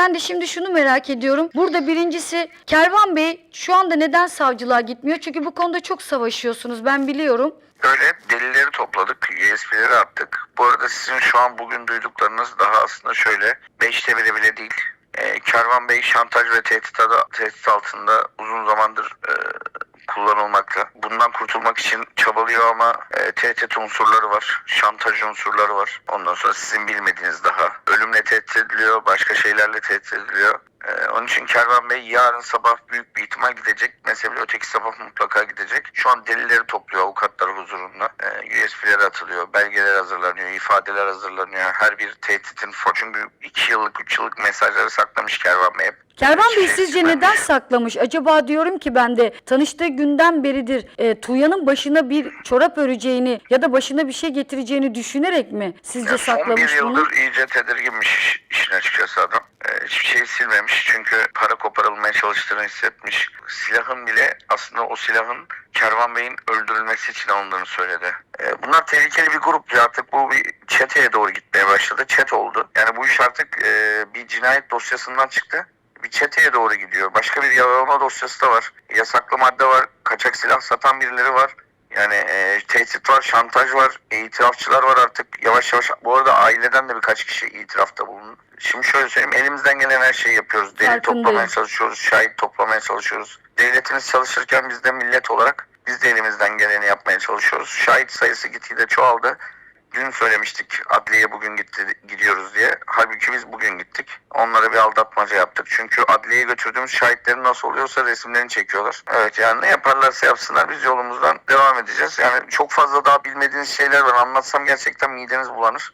Ben de şimdi şunu merak ediyorum. Burada birincisi Kervan Bey şu anda neden savcılığa gitmiyor? Çünkü bu konuda çok savaşıyorsunuz ben biliyorum. Öyle delilleri topladık, USB'leri attık. Bu arada sizin şu an bugün duyduklarınız daha aslında şöyle 5'te bile bile değil. Ee, Kervan Bey şantaj ve tehdit, tehdit altında uzun zamandır e, kullanılmakta. Bundan kurtulmak için çabalıyor ama e, tehdit unsurları var, şantaj unsurları var. Ondan sonra sizin bilmediğiniz daha. Ölümle tehdit ediliyor, başka şeylerle tehdit ediliyor. Ee, onun için Kervan Bey yarın sabah büyük bir ihtimal gidecek. Mesela öteki sabah mutlaka gidecek. Şu an delilleri topluyor avukatlar huzurunda. Ee, USB'ler atılıyor, belgeler hazırlanıyor, ifadeler hazırlanıyor. Her bir tehditin çünkü 2 yıllık, 3 yıllık mesajları saklamış Kervan Bey hep. Kervan Bey Şey sizce neden saklamış? Acaba diyorum ki ben de tanıştığı günden beridir e, Tuğya'nın başına bir çorap öreceğini ya da başına bir şey getireceğini düşünerek mi sizce Ya saklamış bunu? yıldır iyice tedirginmiş işin açıkçası adam. Ee, hiçbir şey silmemiş çünkü para koparılmaya çalıştığını hissetmiş. Silahın bile aslında o silahın Kervan Bey'in öldürülmesi için alındığını söyledi. Ee, bunlar tehlikeli bir grup ya artık bu bir çeteye doğru gitmeye başladı. Çet oldu. Yani bu iş artık e, bir cinayet dosyasından çıktı. Bir çeteye doğru gidiyor. Başka bir yakalama dosyası da var. Yasaklı madde var. Kaçak silah satan birileri var. Yani e, tehdit var, şantaj var, itirafçılar var artık yavaş yavaş. Bu arada aileden de birkaç kişi itirafta bulundu. Şimdi şöyle söyleyeyim, elimizden gelen her şeyi yapıyoruz. Delil toplamaya çalışıyoruz, şahit toplamaya çalışıyoruz. Devletimiz çalışırken biz de millet olarak biz de elimizden geleni yapmaya çalışıyoruz. Şahit sayısı gitgide çoğaldı. Dün söylemiştik adliyeye bugün gitti, gidiyoruz diye. Halbuki biz bugün gittik. Onlara bir aldatmaca yaptık. Çünkü adliyeye götürdüğümüz şahitlerin nasıl oluyorsa resimlerini çekiyorlar. Evet yani ne yaparlarsa yapsınlar biz yolumuzdan devam edeceğiz. Yani çok fazla daha bilmediğiniz şeyler var. Anlatsam gerçekten mideniz bulanır.